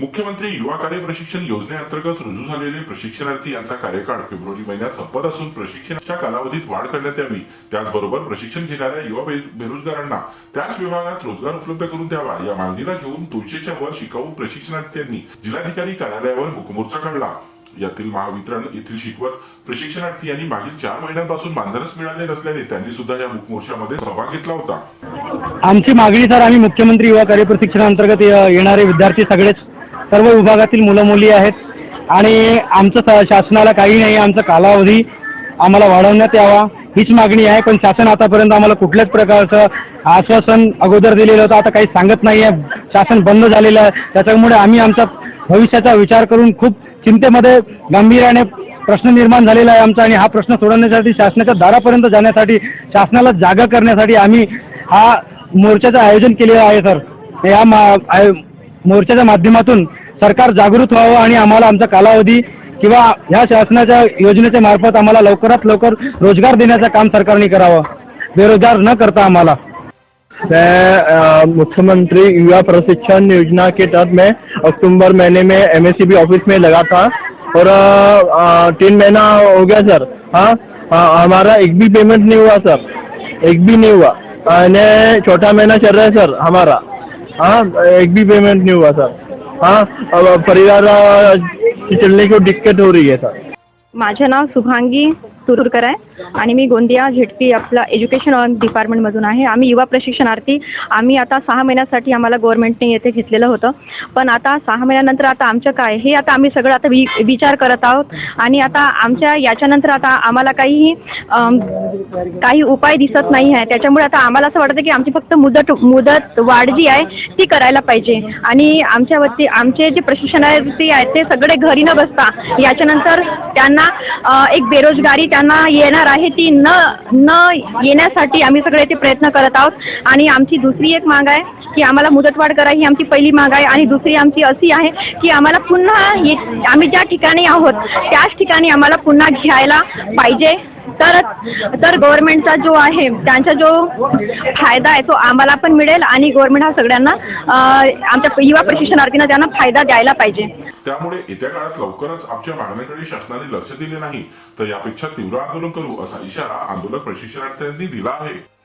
मुख्यमंत्री युवा कार्य प्रशिक्षण योजनेअंतर्गत रुजू झालेले प्रशिक्षणार्थी यांचा कार्यकाळ फेब्रुवारी महिन्यात संपत असून प्रशिक्षणाच्या कालावधीत वाढ करण्यात यावी. त्याचबरोबर प्रशिक्षण घेणाऱ्या युवा बेरोजगारांना त्याच विभागात रोजगार उपलब्ध करून द्यावा या मागणीला घेऊन दोनशेच्या वर शिकाऊ प्रशिक्षणार्थ्यांनी जिल्हाधिकारी कार्यालयावर मुकमोर्चा काढला. यातील महावितरण येथील शिकवत प्रशिक्षणार्थी यांनी मागील चार महिन्यांपासून मानधनच मिळाले नसल्याने त्यांनी सुद्धा या मुकमोर्चामध्ये सहभाग घेतला होता. आमची मागणी सर आम्ही मुख्यमंत्री युवा कार्य प्रशिक्षणाअंतर्गत अंतर्गत येणारे विद्यार्थी सगळेच सर्व विभागातील मुलं मुली आहेत. आणि आमचं शासनाला काही नाही आमचा कालावधी आम्हाला वाढवण्यात यावा हीच मागणी आहे. पण शासन आतापर्यंत आम्हाला कुठल्याच प्रकारचं आश्वासन अगोदर दिलेलं होतं. आता काही सांगत नाहीये शासन बंद झालेलं आहे. त्याच्यामुळे आम्ही आमचा भविष्याचा विचार करून खूप चिंतेमध्ये गांभीर्याने प्रश्न निर्माण झालेला आहे आमचा. आणि हा प्रश्न सोडवण्यासाठी शासनाच्या दारापर्यंत जाण्यासाठी शासनाला जागा करण्यासाठी आम्ही हा मोर्चाचं आयोजन केलेलं आहे सर. या मोर्चाच्या माध्यमातून सरकार जागृत व्हावं आणि आम्हाला आमचा कालावधी किंवा ह्या शासनाच्या योजनेच्या मार्फत आम्हाला लवकरात लवकर रोजगार देण्याचं काम सरकारने करावं. बेरोजगार न करता आम्हाला. मैं मुख्यमंत्री युवा प्रशिक्षण योजना के तहत मैं अक्टूबर महीने में एमएससीबी ऑफिस में लगा था। और तीन महीना हो गया सर। हाँ हमारा एक भी पेमेंट नहीं हुआ सर। एक भी नहीं हुआ। छोटा महीना चल रहा है सर हमारा। हाँ एक भी पेमेंट नहीं हुआ सर हाँ अब परिवार चलने को दिक्कत हो रही है सर। माझे नाव शुभांगी तुरकर आहे आणि मी गोंदिया झेडपी आपला एज्युकेशन डिपार्टमेंट मधून आहे. आम्ही युवा प्रशिक्षणार्थी. आम्ही आता सहा महिन्यासाठी आम्हाला गव्हर्नमेंटने येथे घेतलेलं होतं. पण आता सहा महिन्यानंतर आता आमचं काय हे आता आम्ही सगळं आता वि- विचार करत आहोत. आणि आता आमच्या याच्यानंतर आता आम्हाला काही काही उपाय दिसत नाही आहे. त्याच्यामुळे आता आम्हाला असं वाटतं की आमची फक्त मुदत मुदत वाढ जी आहे ती करायला पाहिजे. आणि आमच्या वरती आमचे जे प्रशिक्षणार्थी आहेत ते सगळे घरी न बसता याच्यानंतर त्यांना एक बेरोजगारी त्यांना येणार आहे ती न न येण्यासाठी आम्ही सगळे ते प्रयत्न करत आहोत. आणि आमची दुसरी एक माग आहे की आम्हाला मुदतवाढ करा ही आमची पहिली माग आहे. आणि दुसरी आमची अशी आहे की आम्हाला पुन्हा आम्ही ज्या ठिकाणी आहोत त्याच ठिकाणी आम्हाला पुन्हा घ्यायला पाहिजे. तर तर गव्हर्नमेंटचा जो आहे त्यांचा जो फायदा आहे तो आम्हाला पण मिळेल आणि गव्हर्नमेंट हा सगळ्यांना आमच्या युवा प्रशिक्षणार्थींना त्यांना फायदा द्यायला पाहिजे. त्यामुळे येत्या काळात लवकरच आमच्या मागण्याकडे शासनाने लक्ष दिले नाही. तर यापेक्षा तीव्र आंदोलन करू असा इशारा आंदोलक प्रशिक्षणार्थ्यांनी दिला आहे.